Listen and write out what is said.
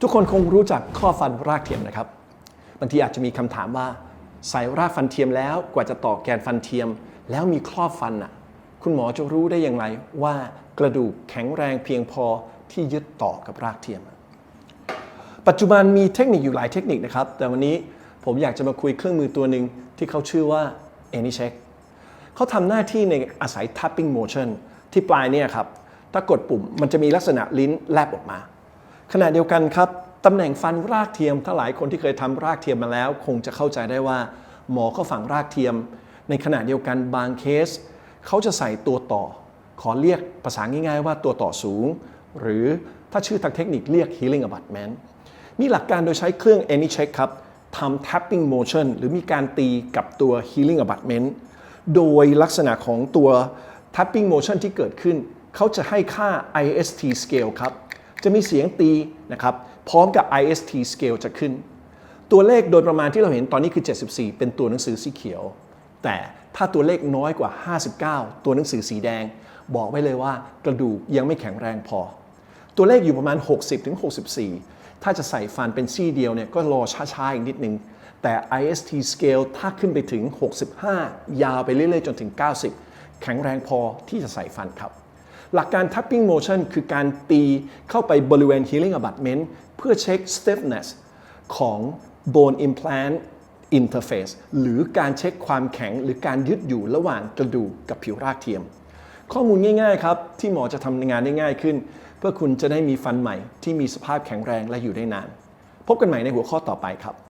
ทุกคนคงรู้จักข้อฟันรากเทียมนะครับบางทีอาจจะมีคำถามว่าใส่รากฟันเทียมแล้วกว่าจะต่อแกนฟันเทียม แล้วมีครอบฟันอะ คุณหมอจะรู้ได้อย่างไรว่ากระดูกแข็งแรงเพียงพอที่ยึดต่อกับรากเทียม ปัจจุบันมีเทคนิคอยู่หลายเทคนิคนะครับ แต่วันนี้ผมอยากจะมาคุยเครื่องมือตัวหนึ่งที่เขาชื่อว่า AnyCheck เขาทำหน้าที่ในอาศัย tapping motion ที่ปลายเนี่ยครับ ถ้ากดปุ่มมันจะมีลักษณะลิ้นแลบออกมา ขณะเดียวกันครับตำแหน่งฟันรากเทียมถ้าหลายคนที่เคยทำรากเทียมมาแล้ว คงจะเข้าใจได้ว่า หมอเขาฝังรากเทียม ในขณะเดียวกันบางเคส เขาจะใส่ตัวต่อ ขอเรียกภาษาง่ายๆ ว่าตัวต่อสูง หรือถ้าชื่อทางเทคนิคเรียก healing abutment มีหลักการโดยใช้เครื่อง AnyCheck ครับทำ tapping motion หรือมีการตีกับตัว healing abutment โดยลักษณะของตัว tapping motion ที่เกิดขึ้น เขาจะให้ค่า IST scale ครับ จะมีเสียงตีนะครับพร้อมกับ IST scale จะขึ้น ตัวเลขโดยประมาณที่เราเห็นตอนนี้คือ 74 เป็นตัวหนังสือสีเขียว แต่ถ้าตัวเลขน้อยกว่า 59 ตัวหนังสือสีแดง บอกไว้เลยว่ากระดูกยังไม่แข็งแรงพอ ตัวเลขอยู่ประมาณ 60ถึง64 ถ้าจะใส่ฟันเป็นซี่เดียวเนี่ยก็รอช้าๆอีกนิดนึงแต่ IST scale ถ้าขึ้นไปถึง 65 ยาวไปเรื่อยๆ จนถึง 90 แข็งแรงพอที่จะใส่ฟันครับ หลักการ tapping motion คือการตีเข้าไปบริเวณ healing abutment เพื่อเช็ค stiffness ของ bone implant interface หรือการเช็คความแข็งหรือการยึดอยู่ระหว่างกระดูกกับผิวรากเทียม ข้อมูลง่ายๆครับ ที่หมอจะทำงานได้ง่ายขึ้น เพื่อคุณจะได้มีฟันใหม่ที่มีสภาพแข็งแรงและอยู่ได้นาน พบกันใหม่ในหัวข้อต่อไปครับ